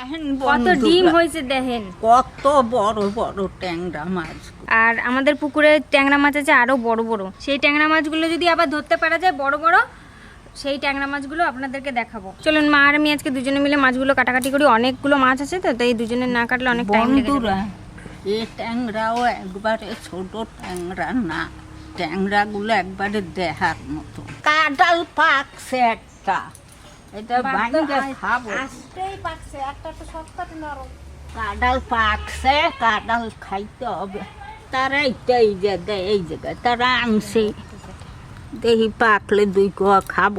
দেখেন কত ডিম হয়েছে দেখেন। কত বড় বড় ট্যাংরা মাছ। আর আমাদের পুকুরে ট্যাংরা মাছ আছে আরও বড় বড়। সেই ট্যাংরা মাছগুলো যদি আবার ধরতে পারা যায় বড় বড় সেই ট্যাংরা মাছগুলো আপনাদেরকে দেখাবো। চলুন মা আর আমি আজকে দুজনে মিলে মাছগুলো কাটাকাটি করি। অনেকগুলো মাছ আছে তো তাই দুজনে না কাটলে অনেক টাইম। বন্ধুরা এ ট্যাংরাও একবারে ছোট ট্যাংরা না। ট্যাংরাগুলো একবারে দেখার মতো। কাঁঠাল পাকছে একটা। এটা খাব। আসতেই পাকছে একটা তো নরম। কাঁঠাল পাকছে কাঁঠাল খাইতে হবে। তারা এইটা এই জায়গায় এই জায়গায় তারা আনছে। দেখি পাকলে দুই কোয়া খাব।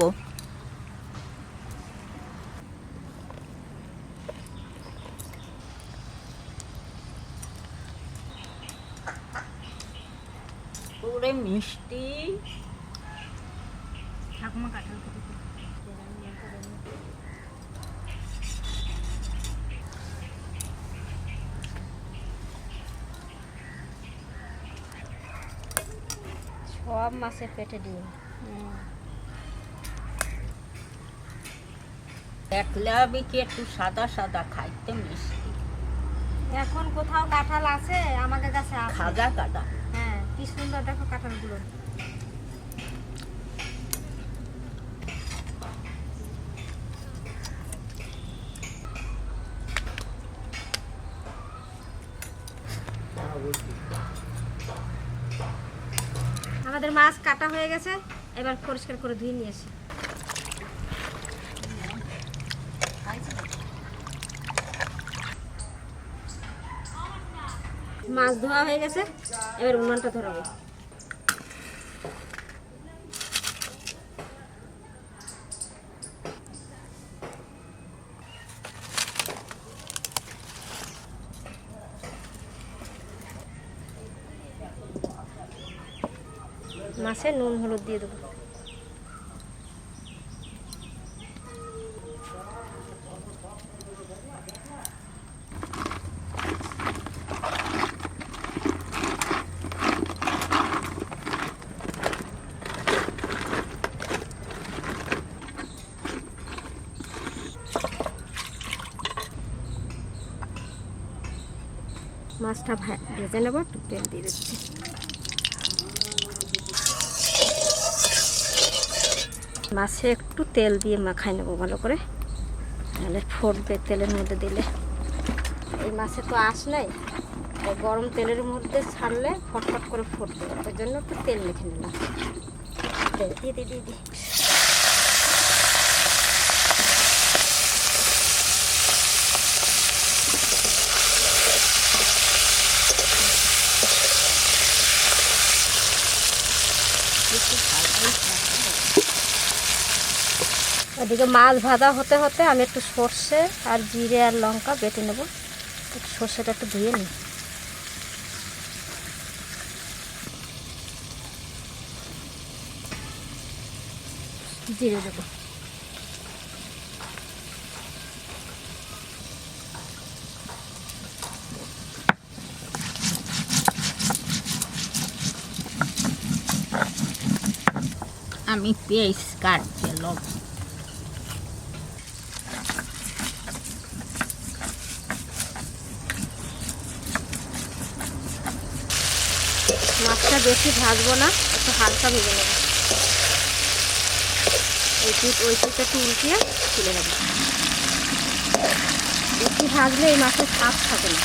মিষ্টি। ঠাকুমা কাঁঠাল খেতে সব মাছের পেটে ডিম দেখলে আমি কি একটু সাদা সাদা খাইতে মিষ্টি? এখন কোথাও কাঁঠাল আছে? আমাদের কাছে খাজা কাটা হ্যাঁ কি সুন্দর দেখো কাঁঠালগুলো। আমাদের মাছ কাটা হয়ে গেছে, এবার পরিষ্কার করে ধুয়ে নিয়ে আসি। মাছ ধোয়া হয়ে গেছে, এবার উনানটা ধরাবো। মাছে নুন হলুদ দিয়ে দেবো। মাছটা ভেজে নেব একটু তেল দিয়ে দিচ্ছি। মাছে একটু তেল দিয়ে মাখাই নেব ভালো করে। তাহলে ফোটবে তেলের মধ্যে দিলে। এই মাছে তো আঁশ নাই গরম তেলের মধ্যে ছাড়লে ফটফট করে ফুটবে ওই জন্য একটু তেল মেখে নিলাম। দিদি দিয়ে দিয়ে দিয়ে দিয়ে ওদিকে মাছ ভাজা হতে হতে আমি একটু সর্ষে আর জিরে আর লঙ্কা বেটে নেব। সর্ষেটা একটু ধুয়ে নিই। জিরে দেবো। আমি পেঁয়াজ কাটতে লোক মাছটা বেশি ভাজবো না, একটু হালকা ভেজে নেব। ওই পিঠ, ওই পিঠটা একটু উল্টিয়ে তুলে নেব। বেশি ভাজলে এই মাছের স্বাদ থাকে না।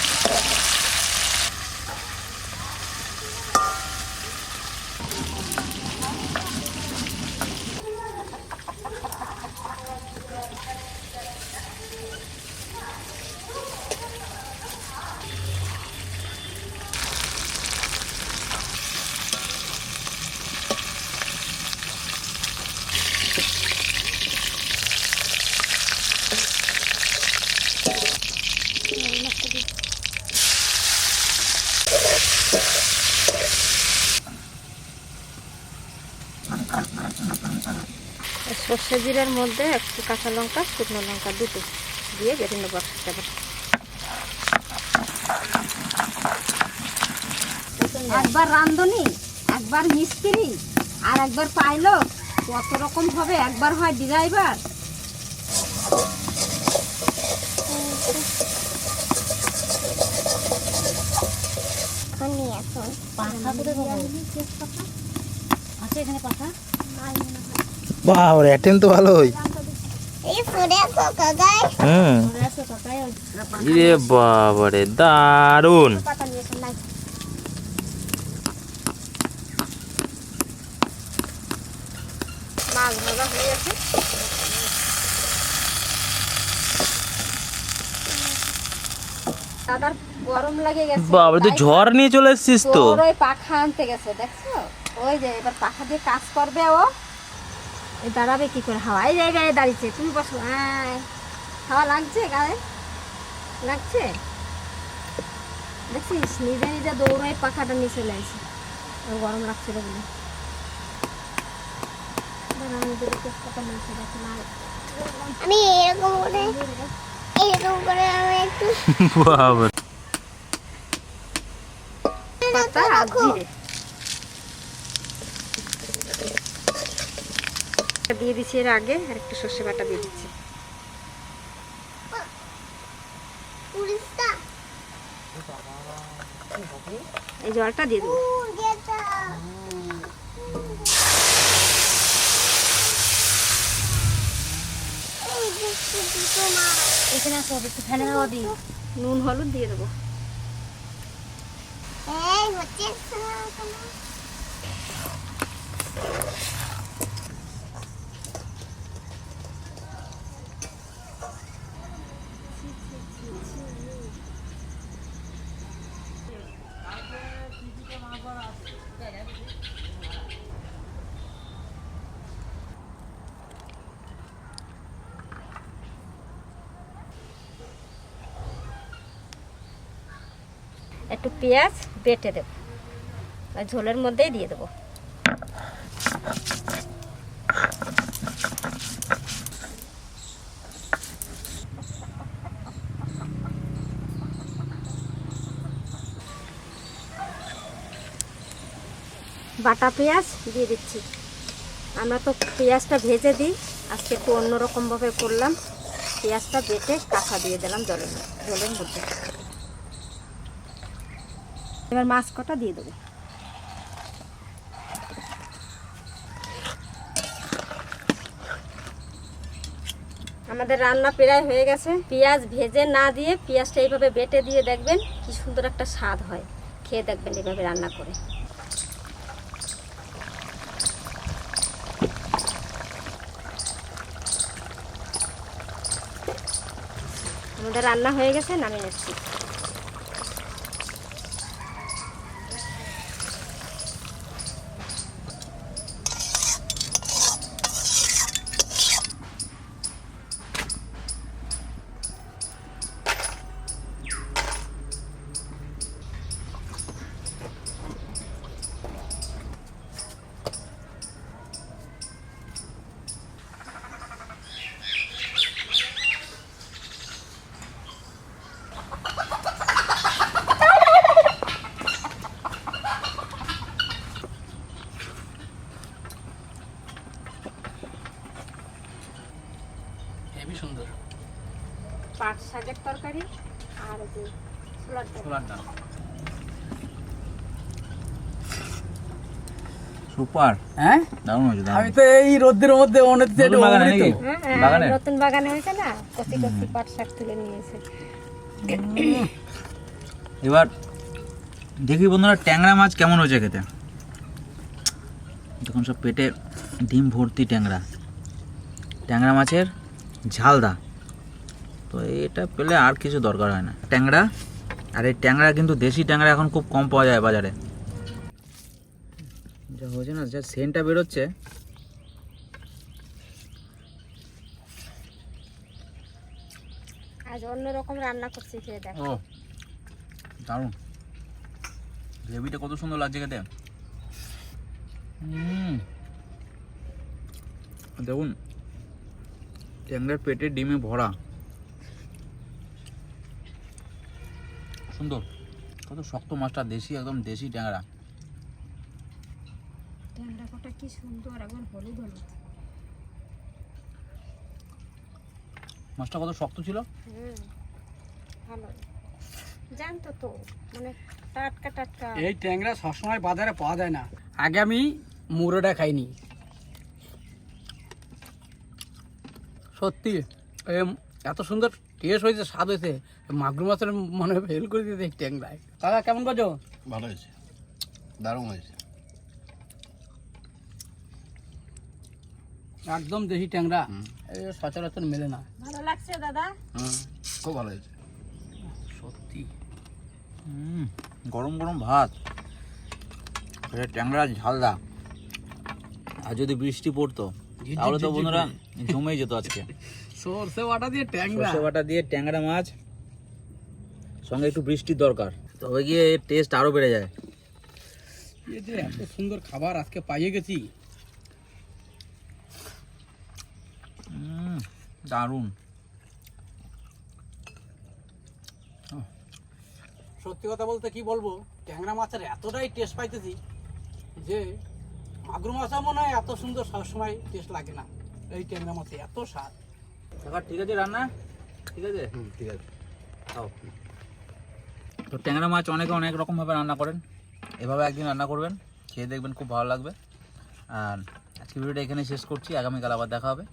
সর্ষে জিরার মধ্যে একটু কাঁচা লঙ্কা শুকনো লঙ্কা দুটো দিয়ে বেটে নেব একসাথে একবার রান্ধনি একবার মিস্ত্রি আর একবার পাইলট কত রকম হবে একবার হয় ড্রাইভার। এখন পাখা করে আছে এখানে অ্যাটেন্ড তো ভালোই কাকাই ইরে বাবারে দারুণ হয়ে বাবা তুই ঝড় নিয়ে চলে এসছিস তো। পাখা আনতে গেছে দেখছ? ওই যে এবার পাখা দিয়ে কাজ করবে ও। এই দাঁড়াবে কি করে? হাওয়া এই জায়গায় দাঁড়িয়েছে। তুমি বসো। হাওয়া লাগছে গায়ে? লাগছে? দেখছিস? নিজে নিজে দৌড়াই পাখাটা নিয়ে চলে আসে। ওর গরম লাগছিল বলে। আমি এরকম করে এরকম করে আমি একটু বাবা পাতা জিরে দিয়ে দিচ্ছি এর আগে আর একটু সর্ষে বাটা দিয়ে দিচ্ছি। এই জলটা দিয়ে দেবো। এখানে আসো একটু ফেলে দিই নুন হলুদ দিয়ে দেবো। এই হচ্ছে একটু পেঁয়াজ বেটে দেবো। ঝোলের মধ্যেই দিয়ে দেবো। বাটা পেঁয়াজ দিয়ে দিচ্ছি। আমরা তো পেঁয়াজটা ভেজে দিই। আজকে একটু অন্যরকমভাবে করলাম। পেঁয়াজটা বেটে কাঁচা দিয়ে দিলাম জলের জলের মধ্যে। এবার মাছ কটা দিয়ে দেবো। আমাদের রান্না প্রায় হয়ে গেছে। পেঁয়াজ ভেজে না দিয়ে পেঁয়াজটা এইভাবে বেটে দিয়ে দেখবেন কি সুন্দর একটা স্বাদ হয়। খেয়ে দেখবেন এইভাবে রান্না করে। আমাদের রান্না হয়ে গেছে, নামিয়ে নিচ্ছি হেবি সুন্দর পাট শাকের তরকারি আর যে ছোলার ডাল। ছোলার ডাল সুপার। হ্যাঁ? দারুণ হয়েছে আমি তো এই রোদ্রের মধ্যে মনে হচ্ছে একটু বাগানে নাকি? হ্যাঁ, হ্যাঁ, বাগানে? নতুন বাগানে হয়েছে না? কচি কচি পাট শাক তুলে নিয়েছে। এবার দেখি বন্ধুরা ট্যাংরা মাছ কেমন হয়েছে খেতে? দেখুন সব পেটে ডিম ভর্তি ট্যাংরা। ট্যাংরা মাছের ঝালদা। তো এটা পেলে আর কিছু দরকার হয় না। ট্যাংরা আর এই ট্যাংরা কিন্তু দেশি ট্যাংরা এখন খুব কম পাওয়া যায় বাজারে। যা হয়েছে না যা সেন্টটা বেরোচ্ছে। আজ অন্যরকম রান্না করছি খেয়ে দেখ। ও দারুণ। গ্রেভিটা কত সুন্দর লাগছে খেতে। উম। দেখুন ট্যাংরার পেটে ডিমে ভরা। সুন্দর কত শক্ত মাছটা দেশি একদম দেশি ট্যাংরা। ট্যাংরা কটা কি সুন্দর একবার হলুদ হলুদ মাছটা কত শক্ত ছিল? হুম ভালো। জানতো তো মানে টাটকা টাটকা। এই ট্যাংরা সবসময় বাজারে পাওয়া যায় না। আগে আমি মুড়োটা খাইনি। সত্যি এত সুন্দর টেস্ট হয়েছে স্বাদ হয়েছে। মাগুর মাছের মনে হয় ফেল করে দিতে এই ট্যাংরায়। কাকা কেমন করছ? ভালো হয়েছে। দারুণ হয়েছে। একদম দেশি ট্যাংরা। সচরাচর মেলে না। ভালো লাগছে দাদা? খুব ভালো হয়েছে। সত্যি। গরম গরম ভাত। ট্যাংরা ঝালদা। আর যদি বৃষ্টি পড়তো তাহলে তো বন্ধুরা জমেই যেত আজকে। সর্ষে বাটা দিয়ে ট্যাংরা। সর্ষে বাটা দিয়ে ট্যাংরা মাছ। সঙ্গে একটু বৃষ্টির দরকার। তবে গিয়ে টেস্ট আরও বেড়ে যায়। এই যে এত সুন্দর খাবার আজকে পাইয়ে গেছি। দারুণ। সত্যি কথা বলতে কি বলব ট্যাংরা মাছের এতটাই টেস্ট পাইতেছি যে মাগুর মাছও মনে হয় এত সুন্দর সবসময় টেস্ট লাগে না এই ট্যাংরা মাছে এত স্বাদ। ঠিক আছে রান্না? ঠিক আছে? হুম ঠিক আছে। তো ট্যাংরা মাছ অনেকে অনেক রকমভাবে রান্না করেন। এভাবে একদিন রান্না করবেন খেয়ে দেখবেন খুব ভালো লাগবে। আর আজকে ভিডিওটা এখানে শেষ করছি আগামীকাল আবার দেখা হবে।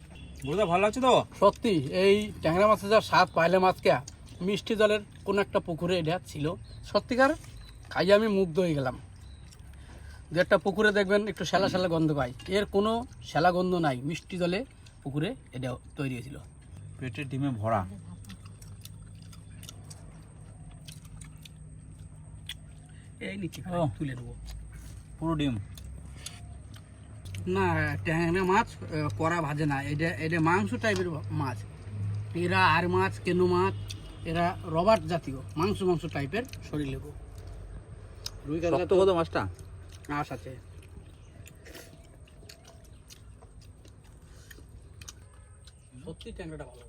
বুঝতে ভালো লাগছে তো? সত্যি এই ট্যাংরা মাছের যা স্বাদ পাইলে মাছকে মিষ্টি জলের কোনো একটা পুকুরে এটা ছিল। সত্যিকার খাইয়ে আমি মুগ্ধ হয়ে গেলাম। দু একটা পুকুরে দেখবেন একটু শ্যালা শ্যালা গন্ধ পাই এর কোনো শ্যালা গন্ধ নাই মিষ্টি জলে পুকুরে এটা তৈরি হয়েছিল। পেটের ডিমে ভরা। এই নিচে। তুলে নেব। পুরো ডিম। না ট্যাংরা মাছ করা ভাজে না। এটা এটা মাংস টাইপের মাছ। এরা আর মাছ কেনো মাছ এরা রবার জাতীয় মাংস মাংস টাইপের শরীর লেবু। রুই কাতলা তো কত মাছটা? আঁশ আছে। সত্যি ট্যাংরাটা ভালো।